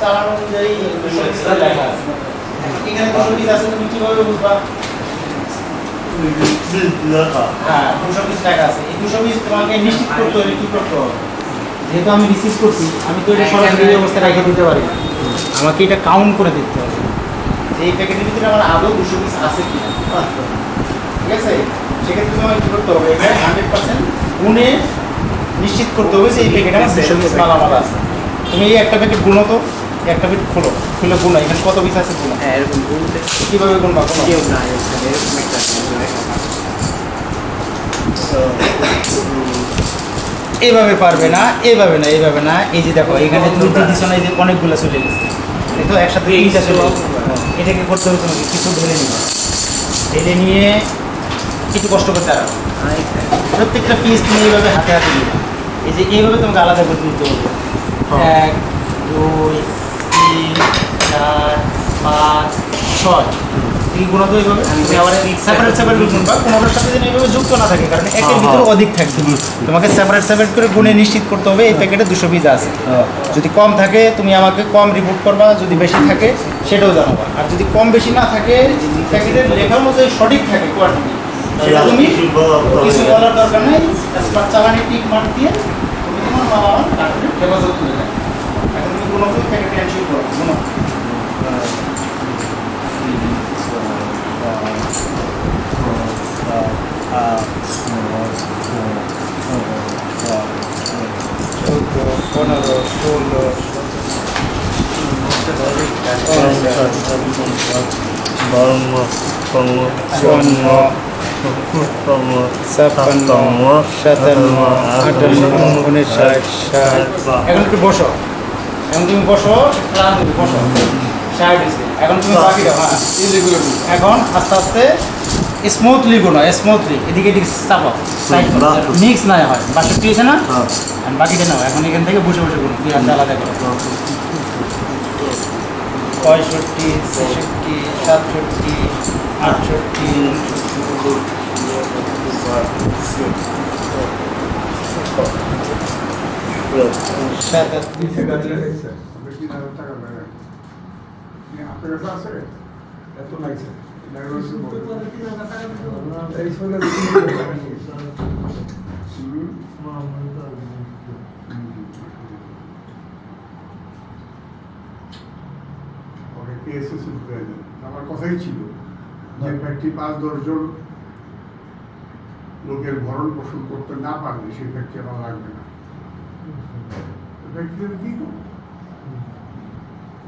চালান অনুযায়ী এখানে দুশো পিস আছে তুমি কীভাবে বুঝবা? হ্যাঁ দুশো পিস টাকা আছে। এই দুশো পিস তোমাকে নিশ্চিত করতে হলে কি করতে হবে? যেহেতু আমি রিসিভ করছি আমি তো এটা সরাসরি অবস্থায় রেখে দিতে পারি না। আমাকে এটা কাউন্ট করে দিতে হবে। যে এই প্যাকেটের ভিতরে আমার আদৌ দুশো পিস আছে কি না ঠিক আছে? সেক্ষেত্রে তোমাকে কী করতে হবে? এটা হান্ড্রেড পার্সেন্ট গুনে নিশ্চিত করতে হবে যে এই প্যাকেটে আমার দুশো পিস মালামাল আছে। তুমি এই একটা প্যাকেট তো। এই একটা বিট খোলো খুলে গুনো এখানে কত পিস আছে গুনো? হ্যাঁ এরকম বলতে কীভাবে গুনবা কোনো কেউ না এখানে এরকম একটা এইভাবে পারবে না এইভাবে না এইভাবে না। এই যে দেখো এখানে তুমি যে না এই যে অনেকগুলো চলে গেছে। তো একসাথে তিনটা চলে গেছে। এটাকে করতে হবে তোমাকে কিছু ঢেলে নিবে ঢেলে নিয়ে একটু কষ্ট করতে দাঁড়াও প্রত্যেকটা পিস তুমি এইভাবে হাতে হাতে নিবে এই যে এইভাবে তোমাকে আলাদা করে নিতে হবে। এক দুই তিন চার ছয়। এই গুণ এইভাবে? সেপারেট সেপারেট গুণবা কোনোটার সাথে যেন এইভাবে যুক্ত না থাকে কারণ একের ভিতরে অধিক থাকবে। তোমাকে সেপারেট সেপারেট করে গুণে নিশ্চিত করতে হবে এই প্যাকেটে দুশো পিস আছে। যদি কম থাকে তুমি আমাকে কম রিপোর্ট করবা যদি বেশি থাকে সেটাও জানাবা। আর যদি কম বেশি না থাকে প্যাকেটের লেখা অনুযায়ী সঠিক থাকে কোয়ান্টিটি সেটা তুমি কিছু বলার দরকার নেই। চালানি টিক মার্ক দিয়ে তুমি তোমার বাবা কার্টুনে হেফাজত তুলে দেয় এখন তুমি কোনো প্যাকেটে এনশিওর করো কোনো চোদ্দ পনেরো ষোলো বাউন্ন পন্ন চুয়ান্ন পন্ন ছাপ্পান্ন সাতান্ন আটান্ন এখন একটু বসো এখন তুমি বসো বসো এখন তুমি বাকি হ্যাঁ এখন আস্তে আস্তে স্মুথলি গুলো স্মুথলি এদিকে এদিকে চাপাও মিক্স না হয়। বাষট্টি হয়েছে না? আর বাকিটা নাও। এখন এখান থেকে বসে বসে গুলো দুই হাতে আলাদা করো। পঁয়ষট্টি ছেষট্টি সাতষট্টি আটষট্টি আপনার কাছে আছে? এত লাগছে। আমার কথাই ছিল যে ব্যক্তি পাঁচ দশজন লোকের ভরণ পোষণ করতে না পারলে সেই ব্যক্তি আমার লাগবে না ব্যক্তিদের কি করব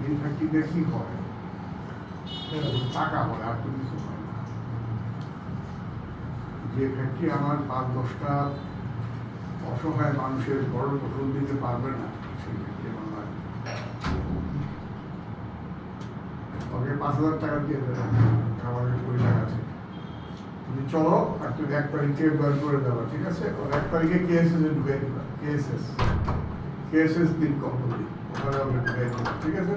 এই ব্যক্তিদের কি হয় টাকা হয়, আর তো কিছু হয় না। যে ফ্যাক্টরি আমার পাঁচ দশটা অসহায় মানুষের ভরণ পোষণ দিতে পারবে না, সেই ফ্যাক্টরি আমার না। পাঁচ হাজার টাকা দিয়ে আমাদের কুড়ি টাকা আছে। তুমি চলো, আর তুমি এক তারিখে বের করে দেওয়া ঠিক আছে? ওর এক তারিখে কেএসএস এ ঢুকে দিবা কেএসএস কেএসএস দিন কোম্পানি ওখানে ঢুকে দিবা, ঠিক আছে?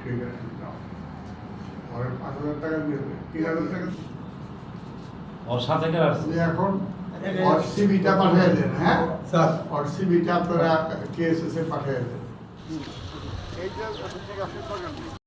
ঠিক আছে যাও পরে পাঁচ হাজার টাকা দিয়ে দেবে তিন হাজার টাকা ওর সাথে কে আসছে আপনি এখন অর্সিবিটা পাঠিয়ে দেন হ্যাঁ স্যার অর্সিবিটা আপনারা কেএসএস এ পাঠিয়ে দেন এইটা